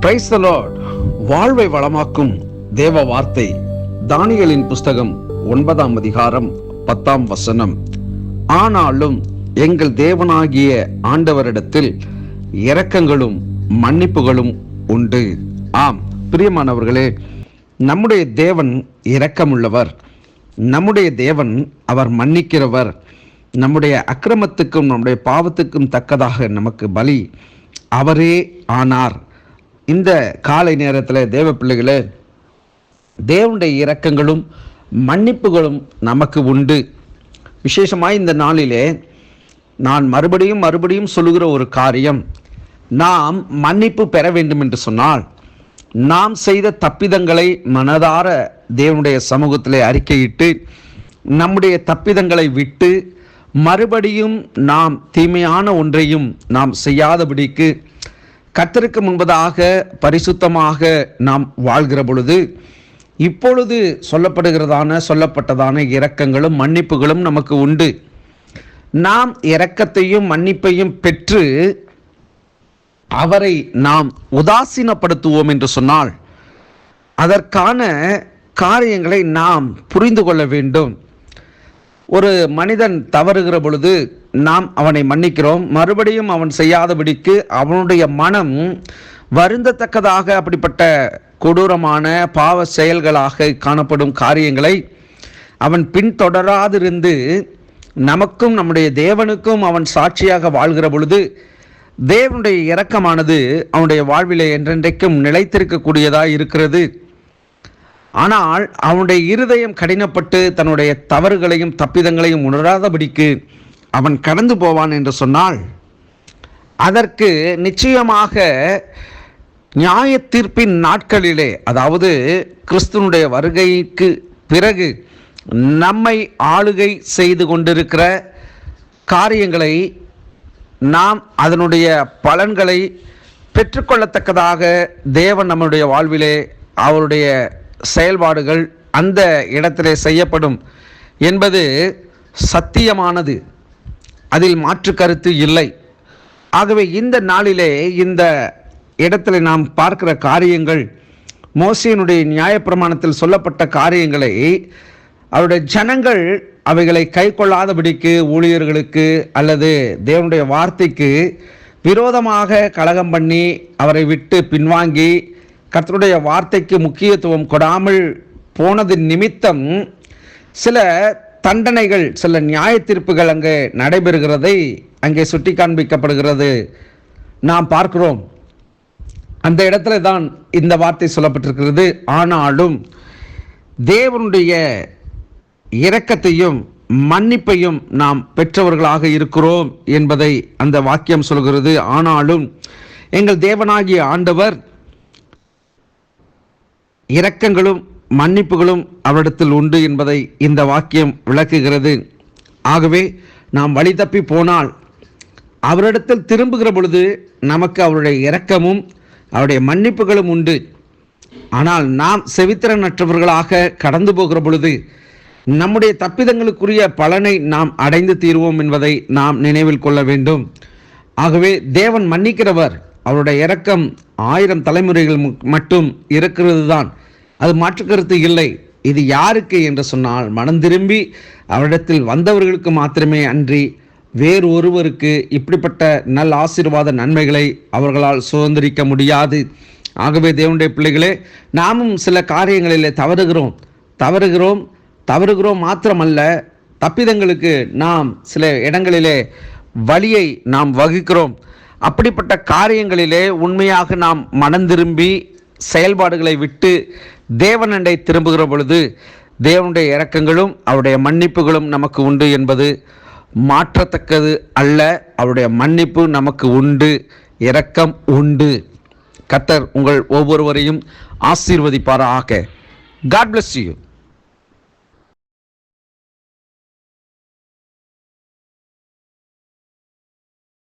Price வாழ்வை வளமாக்கும் தேவ வார்த்தை. தானியலின் புஸ்தகம் ஒன்பதாம் அதிகாரம் பத்தாம் வசனம். ஆனாலும் எங்கள் தேவனாகிய ஆண்டவரிடத்தில் இரக்கங்களும் மன்னிப்புகளும் உண்டு. ஆம். பிரியமானவர்களே நம்முடைய தேவன் இரக்கமுள்ளவர். நம்முடைய தேவன் அவர் மன்னிக்கிறவர். நம்முடைய அக்கிரமத்துக்கும் நம்முடைய பாவத்துக்கும் தக்கதாக நமக்கு பலி அவரே ஆனார். இந்த காலை நேரத்தில் தேவ பிள்ளைகளே தேவனுடைய இரக்கங்களும் மன்னிப்புகளும் நமக்கு உண்டு. விசேஷமாக இந்த நாளிலே நான் மறுபடியும் மறுபடியும் சொல்லுகிற ஒரு காரியம் நாம் மன்னிப்பு பெற வேண்டும் என்று சொன்னால் நாம் செய்த தப்பிதங்களை மனதார தேவனுடைய சமூகத்திலே அறிக்கையிட்டு நம்முடைய தப்பிதங்களை விட்டு மறுபடியும் நாம் தீமையான ஒன்றையும் நாம் செய்யாதபடிக்கு கத்தருக்கு முன்பதாக பரிசுத்தமாக நாம் வாழ்கிற பொழுது இப்பொழுது சொல்லப்படுகிறதான சொல்லப்பட்டதான இரக்கங்களும் மன்னிப்புகளும் நமக்கு உண்டு. நாம் இரக்கத்தையும் மன்னிப்பையும் பெற்று அவரை நாம் உதாசீனப்படுத்துவோம் என்று சொன்னால் அதற்கான காரியங்களை நாம் புரிந்து கொள்ள வேண்டும். ஒரு மனிதன் தவறுகிற பொழுது நாம் அவனை மன்னிக்கிறோம். மறுபடியும் அவன் செய்யாதபடிக்கு அவனுடைய மனம் வருந்தத்தக்கதாக அப்படிப்பட்ட கொடூரமான பாவ செயல்களாக காணப்படும் காரியங்களை அவன் பின்தொடராதிருந்து நமக்கும் நம்முடைய தேவனுக்கும் அவன் சாட்சியாக வாழ்கிற பொழுது தேவனுடைய இரக்கமானது அவனுடைய வாழ்விலே என்றென்றைக்கும் நிலைத்திருக்கக்கூடியதாக இருக்கிறது. ஆனால் அவனுடைய இருதயம் கடினப்பட்டு தன்னுடைய தவறுகளையும் தப்பிதங்களையும் உணராதபடிக்கு அவன் கடந்து போவான் என்று சொன்னால் அதற்கு நிச்சயமாக நியாய தீர்ப்பின் நாட்களிலே அதாவது கிறிஸ்துனுடைய வருகைக்கு பிறகு நம்மை ஆளுகை செய்து கொண்டிருக்கிற காரியங்களை நாம் அதனுடைய பலன்களை பெற்றுக்கொள்ளத்தக்கதாக தேவன் நம்முடைய வாழ்விலே அவருடைய செயல்பாடுகள் அந்த இடத்திலே செய்யப்படும் என்பது சத்தியமானது. அதில் மாற்று கருத்து இல்லை. ஆகவே இந்த நாளிலே இந்த இடத்துல நாம் பார்க்கிற காரியங்கள் மோசியனுடைய நியாயப்பிரமாணத்தில் சொல்லப்பட்ட காரியங்களை அவருடைய ஜனங்கள் அவைகளை கை கொள்ளாதபடிக்கு ஊழியர்களுக்கு அல்லது தேவனுடைய வார்த்தைக்கு விரோதமாக கலகம் பண்ணி அவரை விட்டு பின்வாங்கி கர்த்தருடைய வார்த்தைக்கு முக்கியத்துவம் கொடாமல் போனது நிமித்தம் சில தண்டனைகள் சில நியாய தீர்ப்புகள் அங்கே நடைபெறுகிறதை அங்கே சுட்டி காண்பிக்கப்படுகிறது. நாம் பார்க்கிறோம். அந்த இடத்துல தான் இந்த வார்த்தை சொல்லப்பட்டிருக்கிறது. ஆனாலும் தேவனுடைய இரக்கத்தையும் மன்னிப்பையும் நாம் பெற்றவர்களாக இருக்கிறோம் என்பதை அந்த வாக்கியம் சொல்கிறது. ஆனாலும் எங்கள் தேவனாகிய ஆண்டவர் இரக்கங்களும் மன்னிப்புகளும் அவரிடத்தில் உண்டு என்பதை இந்த வாக்கியம் விளக்குகிறது. ஆகவே நாம் வழி தப்பி போனால் அவரிடத்தில் திரும்புகிற பொழுது நமக்கு அவருடைய இரக்கமும் அவருடைய மன்னிப்புகளும் உண்டு. ஆனால் நாம் செவித்திறனற்றவர்களாக கடந்து போகிற பொழுது நம்முடைய தப்பிதங்களுக்குரிய பலனை நாம் அடைந்து தீர்வோம் என்பதை நாம் நினைவில் கொள்ள வேண்டும். ஆகவே தேவன் மன்னிக்கிறவர் அவருடைய இரக்கம் ஆயிரம் தலைமுறைகள் மட்டும் இருக்கிறது தான் அது மாற்றுக்கருத்து இல்லை. இது யாருக்கு என்று சொன்னால் மனம் திரும்பி அவரிடத்தில் வந்தவர்களுக்கு மாத்திரமே அன்றி வேறு ஒருவருக்கு இப்படிப்பட்ட நல் ஆசீர்வாத நன்மைகளை அவர்களால் சுதந்திரிக்க முடியாது. ஆகவே தேவனுடைய பிள்ளைகளே நாமும் சில காரியங்களிலே தவறுகிறோம். தவறுகிறோம் தவறுகிறோம் மாத்திரமல்ல தப்பிதங்களுக்கு நாம் சில இடங்களிலே வழியை நாம் வகுக்கிறோம். அப்படிப்பட்ட காரியங்களிலே உண்மையாக நாம் மனம் திரும்பி செயல்பாடுகளை விட்டு தேவனண்டை திரும்புகிற பொழுது தேவனுடைய இரக்கங்களும் அவருடைய மன்னிப்புகளும் நமக்கு உண்டு என்பது மாற்றத்தக்கது அல்ல. அவருடைய மன்னிப்பு நமக்கு உண்டு இரக்கம் உண்டு. கத்தர் உங்கள் ஒவ்வொருவரையும் ஆசீர்வதிப்பாராக. God bless you